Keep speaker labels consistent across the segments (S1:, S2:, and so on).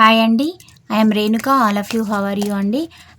S1: Hi అండి. I'm Renuka all of you how are you అండి?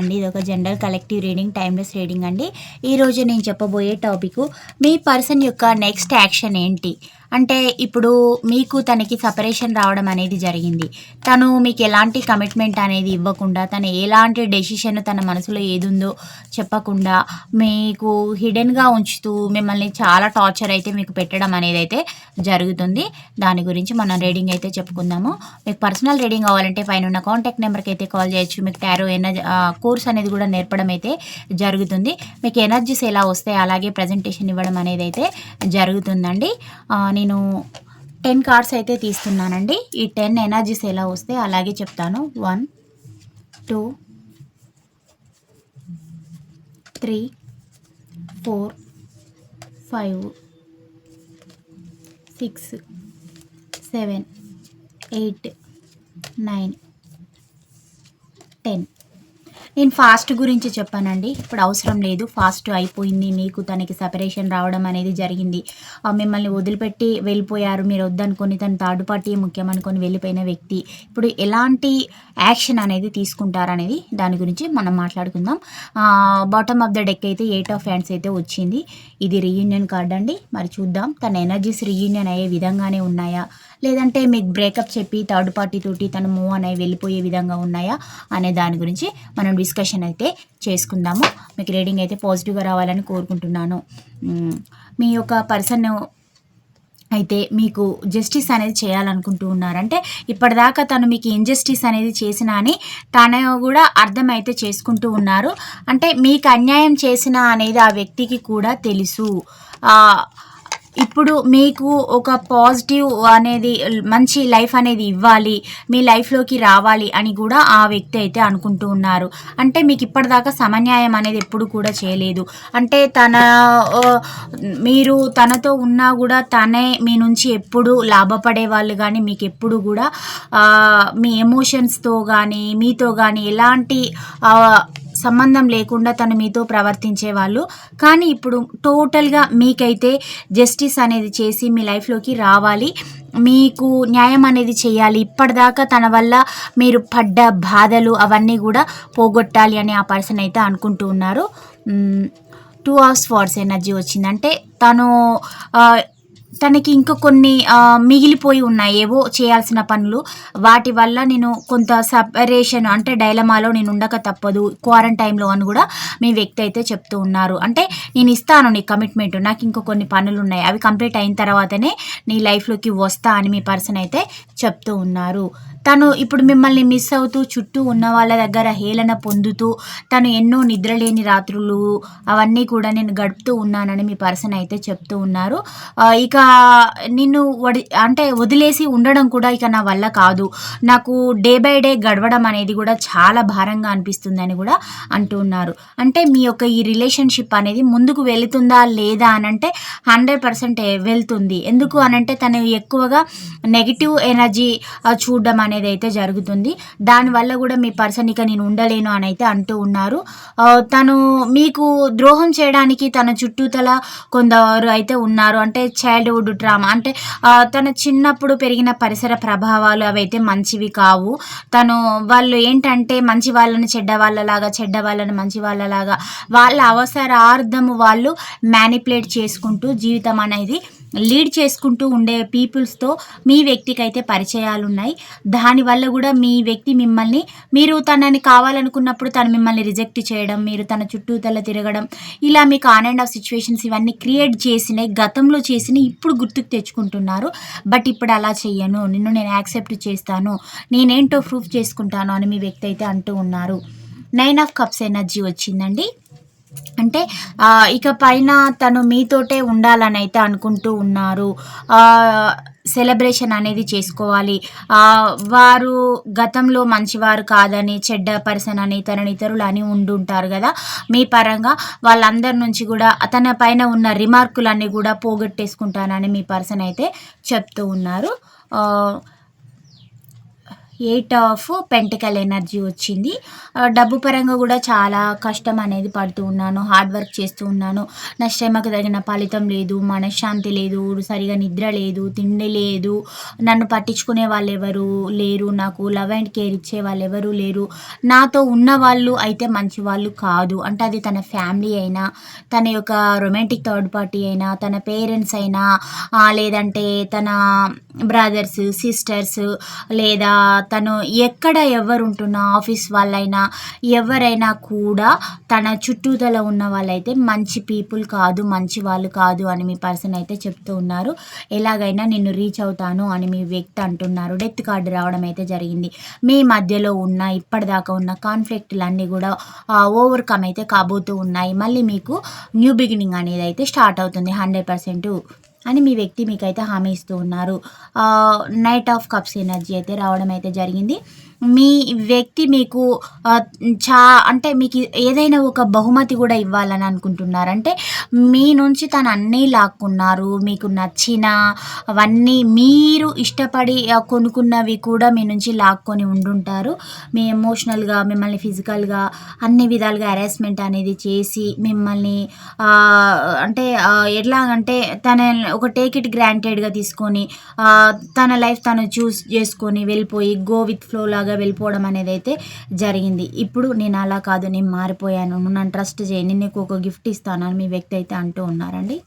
S1: అండి. ఇది ఒక general collective reading timeless reading అండి. ఈరోజు నేను చెప్పబోయే టాపిక్ మీ పర్సన్ యొక్క నెక్స్ట్ యాక్షన్ ఏంటి? అంటే ఇప్పుడు మీకు తనకి సపరేషన్ రావడం అనేది జరిగింది. తను మీకు ఎలాంటి కమిట్మెంట్ అనేది ఇవ్వకుండా తను ఎలాంటి డెసిషన్ తన మనసులో ఏదుందో చెప్పకుండా మీకు హిడెన్గా ఉంచుతూ మిమ్మల్ని చాలా టార్చర్ అయితే మీకు పెట్టడం అనేది అయితే జరుగుతుంది. దాని గురించి మనం రీడింగ్ అయితే చెప్పుకుందాము. మీకు పర్సనల్ రీడింగ్ కావాలంటే పైన ఉన్న కాంటాక్ట్ నెంబర్కి అయితే కాల్ చేయొచ్చు. మీకు టారో ఎనర్జీ కోర్స్ అనేది కూడా నేర్పడం అయితే జరుగుతుంది. మీకు ఎనర్జీస్ ఎలా వస్తాయి అలాగే ప్రజెంటేషన్ ఇవ్వడం అనేది అయితే జరుగుతుందండి. నేను టెన్ కార్డ్స్ అయితే తీస్తున్నానండి. ఈ టెన్ ఎనర్జీస్ ఎలా వస్తే అలాగే చెప్తాను. One two three four five six seven eight nine ten నేను ఫాస్ట్ గురించి చెప్పానండి. ఇప్పుడు అవసరం లేదు. ఫాస్ట్ అయిపోయింది. మీకు తనకి సపరేషన్ రావడం అనేది జరిగింది. మిమ్మల్ని వదిలిపెట్టి వెళ్ళిపోయారు. మీరు వద్దనుకొని తన థర్డ్ పార్టీ ముఖ్యం అనుకొని వెళ్ళిపోయిన వ్యక్తి. ఇప్పుడు ఎలాంటి యాక్షన్ అనేది తీసుకుంటారనేది దాని గురించి మనం మాట్లాడుకుందాం. బాటమ్ ఆఫ్ ద డెక్ అయితే ఎయిట్ ఆఫ్ హ్యాండ్స్ అయితే వచ్చింది. ఇది రీయూనియన్ కార్డ్ అండి. మరి చూద్దాం. తన ఎనర్జీస్ రీయూనియన్ అయ్యే విధంగానే ఉన్నాయా? లేదంటే మీకు బ్రేకప్ చెప్పి థర్డ్ పార్టీ తోటి తను మూవ్ అనేవి వెళ్ళిపోయే విధంగా ఉన్నాయా అనే దాని గురించి మనం డిస్కషన్ అయితే చేసుకుందాము. మీకు రీడింగ్ అయితే పాజిటివ్గా రావాలని కోరుకుంటున్నాను. మీ యొక్క పర్సన్ అయితే మీకు జస్టిస్ అనేది చేయాలనుకుంటూ ఉన్నారంటే ఇప్పటిదాకా తను మీకు ఇంజస్టిస్ అనేది చేసినా అని తను కూడా అర్థమైతే చేసుకుంటూ ఉన్నారు. అంటే మీకు అన్యాయం చేసిన అనేది ఆ వ్యక్తికి కూడా తెలుసు. ఇప్పుడు మీకు ఒక పాజిటివ్ అనేది మంచి లైఫ్ అనేది ఇవ్వాలి మీ లైఫ్లోకి రావాలి అని కూడా ఆ వ్యక్తి అయితే అనుకుంటూ ఉన్నారు. అంటే మీకు ఇప్పటిదాకా సమన్యాయం అనేది ఎప్పుడు కూడా చేయలేదు. అంటే తన మీరు తనతో ఉన్నా కూడా తనే మీ నుంచి ఎప్పుడు లాభపడే వాళ్ళు కానీ మీకు ఎప్పుడు కూడా మీ ఎమోషన్స్తో కానీ మీతో కానీ ఎలాంటి సంబంధం లేకుండా తను మీతో ప్రవర్తించే వాళ్ళు కానీ ఇప్పుడు టోటల్గా మీకైతే జస్టిస్ అనేది చేసి మీ లైఫ్లోకి రావాలి. మీకు న్యాయం అనేది చేయాలి. ఇప్పటిదాకా తన వల్ల మీరు పడ్డ బాధలు అవన్నీ కూడా పోగొట్టాలి అని ఆ పర్సన్ అయితే అనుకుంటూ ఉన్నారు. టూ అవర్స్ ఫార్స్ ఎనర్జీ వచ్చిందంటే తను తనకి ఇంకా కొన్ని మిగిలిపోయి ఉన్నాయి. ఏవో చేయాల్సిన పనులు. వాటి వల్ల నేను కొంత సపరేషన్ అంటే డైలమాలో నేను ఉండక తప్పదు క్వారంటైన్లో అని కూడా మీ వ్యక్తి అయితే చెప్తూ ఉన్నారు. అంటే నేను ఇస్తాను నీ కమిట్మెంట్ నాకు ఇంకా కొన్ని పనులు ఉన్నాయి అవి కంప్లీట్ అయిన తర్వాతనే నీ లైఫ్లోకి వస్తా అని మీ పర్సన్ అయితే చెప్తూ ఉన్నారు. తను ఇప్పుడు మిమ్మల్ని మిస్ అవుతూ చుట్టూ ఉన్న వాళ్ళ దగ్గర హేళన పొందుతూ తను ఎన్నో నిద్రలేని రాత్రులు అవన్నీ కూడా నేను గడుపుతూ ఉన్నానని మీ పర్సన్ అయితే చెప్తూ ఉన్నారు. ఇక నిన్ను వడి అంటే వదిలేసి ఉండడం కూడా ఇక నా వల్ల కాదు. నాకు డే బై డే గడవడం అనేది కూడా చాలా భారంగా అనిపిస్తుందని కూడా అంటూ ఉన్నారు. అంటే మీ యొక్క ఈ రిలేషన్షిప్ అనేది ముందుకు వెళుతుందా లేదా అని అంటే హండ్రెడ్ పర్సెంట్ వెళ్తుంది. ఎందుకు అనంటే తను ఎక్కువగా నెగిటివ్ ఎనర్జీ చూడడం అనేది అయితే జరుగుతుంది దానివల్ల కూడా మీ పర్సన్ ఇక నేను ఉండలేను అని అయితే అంటూ ఉన్నారు. తను మీకు ద్రోహం చేయడానికి తన చుట్టూతల కొందరు అయితే ఉన్నారు. అంటే చైల్డ్హుడ్ డ్రామా అంటే తన చిన్నప్పుడు పెరిగిన పరిసర ప్రభావాలు అవి అయితే మంచివి కావు. తను వాళ్ళు ఏంటంటే మంచి వాళ్ళని చెడ్డ వాళ్ళలాగా చెడ్డ వాళ్ళని మంచి వాళ్ళలాగా వాళ్ళ అవసరార్థము వాళ్ళు మ్యానిపులేట్ చేసుకుంటూ జీవితం అనేది లీడ్ చేసుకుంటూ ఉండే పీపుల్స్తో మీ వ్యక్తికి అయితే పరిచయాలు ఉన్నాయి దానివల్ల కూడా మీ వ్యక్తి మిమ్మల్ని మీరు తనని కావాలనుకున్నప్పుడు తను మిమ్మల్ని రిజెక్ట్ చేయడం మీరు తన చుట్టూతల తిరగడం ఇలా మీకు ఆన్ అండ్ ఆఫ్ సిచ్యువేషన్స్ ఇవన్నీ క్రియేట్ చేసినాయి గతంలో చేసిన ఇప్పుడు గుర్తుకు తెచ్చుకుంటున్నారు. బట్ ఇప్పుడు అలా చెయ్యను నిన్ను నేను యాక్సెప్ట్ చేస్తాను నేనేంటో ప్రూఫ్ చేసుకుంటాను అని మీ వ్యక్తి అయితే అంటూ ఉన్నారు. నైన్ ఆఫ్ కప్స్ ఎనర్జీ వచ్చిందండి. అంటే ఇక పైన తను మీతోటే ఉండాలని అయితే అనుకుంటూ ఉన్నారు. సెలబ్రేషన్ అనేది చేసుకోవాలి. వారు గతంలో మంచివారు కాదని చెడ్డ పర్సన్ అని తనని ఇతరులు అని ఉండుంటారు కదా. మీ పరంగా వాళ్ళందరి నుంచి కూడా తన పైన ఉన్న రిమార్కులన్నీ కూడా పోగొట్టేసుకుంటానని మీ పర్సన్ అయితే చెప్తూ ఉన్నారు. ఎయిట్ ఆఫ్ పెంటికల్ ఎనర్జీ వచ్చింది. డబ్బు పరంగా కూడా చాలా కష్టం అనేది పడుతూ ఉన్నాను. హార్డ్ వర్క్ చేస్తూ ఉన్నాను. నా శ్రమకు తగిన ఫలితం లేదు. మనశ్శాంతి లేదు. సరిగా నిద్ర లేదు. తిండి లేదు. నన్ను పట్టించుకునే వాళ్ళు ఎవరు లేరు. నాకు లవ్ అండ్ కేర్ ఇచ్చే వాళ్ళు ఎవరు లేరు. నాతో ఉన్న వాళ్ళు అయితే మంచి వాళ్ళు కాదు. అంటే అది తన ఫ్యామిలీ అయినా తన యొక్క రొమాంటిక్ థర్డ్ పార్టీ అయినా తన పేరెంట్స్ అయినా లేదంటే తన బ్రదర్స్ సిస్టర్స్ లేదా తను ఎక్కడ ఎవరుంటున్నా ఆఫీస్ వాళ్ళైనా ఎవరైనా కూడా తన చుట్టూతల ఉన్న వాళ్ళైతే మంచి పీపుల్ కాదు మంచి వాళ్ళు కాదు అని మీ పర్సన్ అయితే చెప్తూ ఉన్నారు. ఎలాగైనా నిన్ను రీచ్ అవుతాను అని మీ వ్యక్తి అంటున్నారు. డెత్ కార్డు రావడం అయితే జరిగింది. మీ మధ్యలో ఉన్న ఇప్పటిదాకా ఉన్న కాన్ఫ్లిక్ట్లన్నీ కూడా ఓవర్కమ్ అయితే కాబోతూ ఉన్నాయి. మళ్ళీ మీకు న్యూ బిగినింగ్ అనేది అయితే స్టార్ట్ అవుతుంది. హండ్రెడ్ పర్సెంట్ అని మీ వ్యక్తి మీకైతే హామీ ఇస్తూ ఉన్నారు. నైట్ ఆఫ్ కప్స్ ఎనర్జీ అయితే రావడం అయితే జరిగింది. మీ వ్యక్తి మీకు చా అంటే మీకు ఏదైనా ఒక బహుమతి కూడా ఇవ్వాలని అనుకుంటున్నారు. అంటే మీ నుంచి తను అన్నీ లాక్కున్నారు మీకు నచ్చిన అవన్నీ మీరు ఇష్టపడి కొనుక్కున్నవి కూడా మీ నుంచి లాక్కొని ఉండుంటారు. మీ ఎమోషనల్గా మిమ్మల్ని ఫిజికల్గా అన్ని విధాలుగా హెరాస్మెంట్ అనేది చేసి మిమ్మల్ని అంటే ఎట్లాగంటే తన ఒక టేక్ ఇట్ గ్రాంటెడ్గా తీసుకొని తన లైఫ్ తను చూస్ చేసుకొని వెళ్ళిపోయి గో విత్ ఫ్లో లాగా వెళ్ళిపోవడం అనేది అయితే జరిగింది. ఇప్పుడు నేను అలా కాదు నేను మారిపోయాను. నన్ను ట్రస్ట్ చేయండి నీకు ఒక గిఫ్ట్ ఇస్తాను అని మీ వ్యక్తి అయితే అంటూ ఉన్నారండి.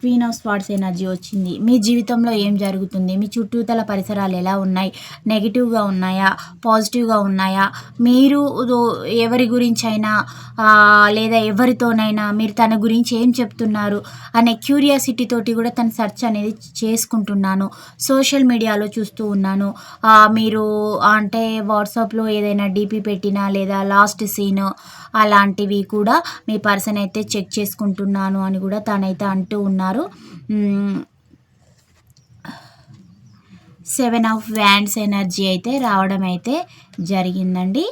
S1: క్వీన్ ఆఫ్ స్పాట్స్ ఎనర్జీ వచ్చింది. మీ జీవితంలో ఏం జరుగుతుంది? మీ చుట్టూతల పరిసరాలు ఎలా ఉన్నాయి? నెగిటివ్గా ఉన్నాయా? పాజిటివ్గా ఉన్నాయా? మీరు ఎవరి గురించి అయినా లేదా ఎవరితోనైనా మీరు తన గురించి ఏం చెప్తున్నారు? అనే క్యూరియాసిటీ తోటి కూడా తన సెర్చ్ అనేది చేసుకుంటున్నాను. సోషల్ మీడియాలో చూస్తూ ఉన్నాను. మీరు అంటే వాట్సాప్లో ఏదైనా డీపీ పెట్టినా లేదా లాస్ట్ సీన్ అలాంటివి కూడా మీ పర్సన్ అయితే చెక్ చేసుకుంటున్నాను అని కూడా తనైతే అంటూ ఉన్నారు. సెవెన్ ఆఫ్ వ్యాండ్స్ ఎనర్జీ అయితే రావడం అయితే జరిగిందండి.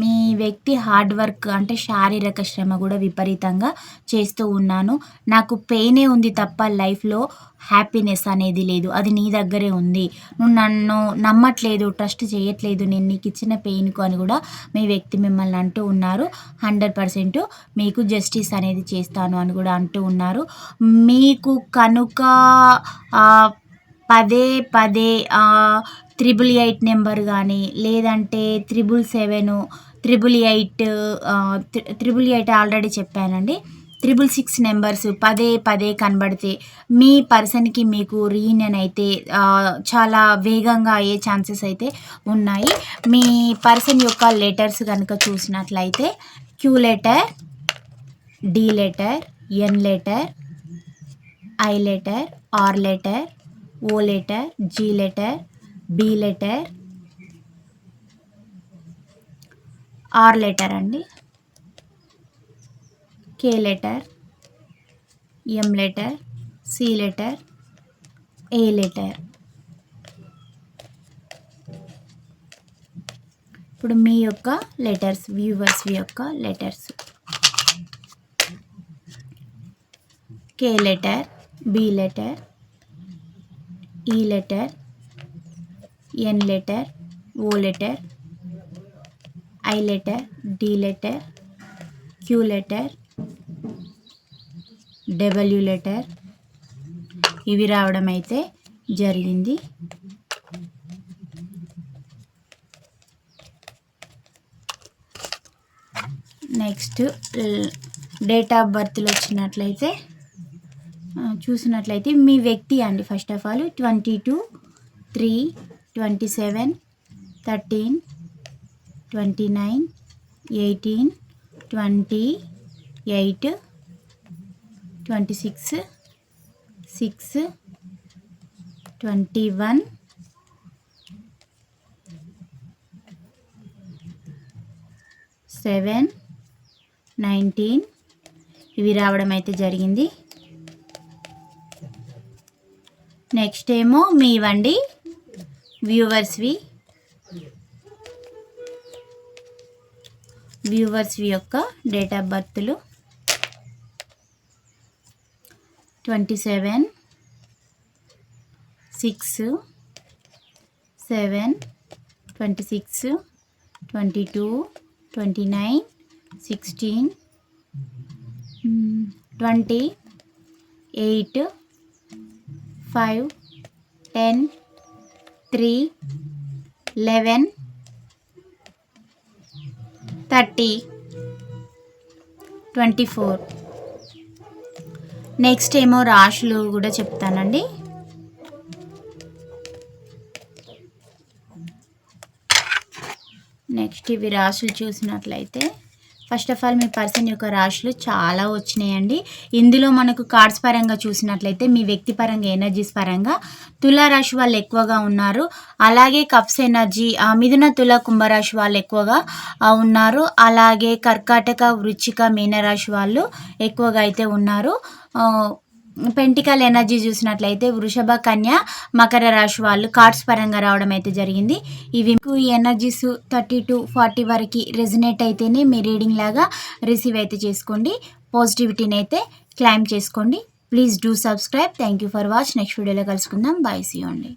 S1: మీ వ్యక్తి హార్డ్ వర్క్ అంటే శారీరక శ్రమ కూడా విపరీతంగా చేస్తూ ఉన్నాను. నాకు పెయినే ఉంది తప్ప లైఫ్లో హ్యాపీనెస్ అనేది లేదు. అది నీ దగ్గరే ఉంది. నువ్వు నన్ను నమ్మట్లేదు ట్రస్ట్ చేయట్లేదు. నేను నీకు ఇచ్చిన పెయిన్కు అని కూడా మీ వ్యక్తి మిమ్మల్ని అంటూ ఉన్నారు. హండ్రెడ్ పర్సెంట్ మీకు జస్టిస్ అనేది చేస్తాను అని కూడా అంటూ ఉన్నారు. మీకు కనుక పదే పదే త్రిబుల్ ఎయిట్ నెంబర్ కానీ లేదంటే triple seven triple eight triple eight already చెప్పానండి. త్రిబుల్ సిక్స్ నెంబర్స్ పదే పదే కనబడితే మీ పర్సన్కి మీకు రీయూనియన్ అయితే చాలా వేగంగా అయ్యే ఛాన్సెస్ అయితే ఉన్నాయి. మీ పర్సన్ యొక్క లెటర్స్ కనుక చూసినట్లయితే Q letter D letter N letter I letter R letter O letter G letter B letter R letter అండి. K letter M letter C letter A letter ఇప్పుడు మీ యొక్క లెటర్స్ వ్యూవర్స్ యొక్క letters K letter B letter E letter N letter O letter I letter D letter Q letter W letter. ఇవి రావడం అయితే జరిగింది. Next date of బర్త్లు వచ్చినట్లయితే చూసినట్లయితే మీ వ్యక్తి అండి first of all twenty two three twenty seven thirteen twenty nine eighteen twenty eight twenty six six twenty one seven nineteen ఇవి రావడం అయితే జరిగింది. నెక్స్ట్ ఏమో మీవండి వ్యూవర్స్వి వ్యూవర్స్వి యొక్క date of బర్త్లు twenty seven six seven twenty six twenty two twenty nine sixteen twenty eight five ten three eleven thirty twenty four. Next ఏమో రాశులు కూడా చెప్తానండి. నెక్స్ట్ ఇవి రాశులు చూసినట్లయితే ఫస్ట్ ఆఫ్ ఆల్ మీ పర్సన్ యొక్క రాశులు చాలా వచ్చినాయండి. ఇందులో మనకు కార్డ్స్ పరంగా చూసినట్లయితే మీ వ్యక్తి పరంగా ఎనర్జీస్ పరంగా తులారాశి వాళ్ళు ఎక్కువగా ఉన్నారు. అలాగే కప్స్ ఎనర్జీ ఆ, మిథున తుల కుంభరాశి వాళ్ళు ఎక్కువగా ఉన్నారు. అలాగే కర్కాటక వృచ్చిక మీనరాశి వాళ్ళు ఎక్కువగా అయితే ఉన్నారు. పెంటికల్ ఎనర్జీ చూసినట్లయితే వృషభ కన్య మకర రాశి వాళ్ళు కార్డ్స్ పరంగా రావడం అయితే జరిగింది. ఇవి ఈ ఎనర్జీస్ థర్టీ టు ఫార్టీ వరకు రెజినేట్ అయితేనే మీ రీడింగ్ లాగా రిసీవ్ అయితే చేసుకోండి. పాజిటివిటీని అయితే క్లైమ్ చేసుకోండి. Please do subscribe. Thank you for watch. Next వీడియోలో కలుసుకుందాం. Bye see. అండి.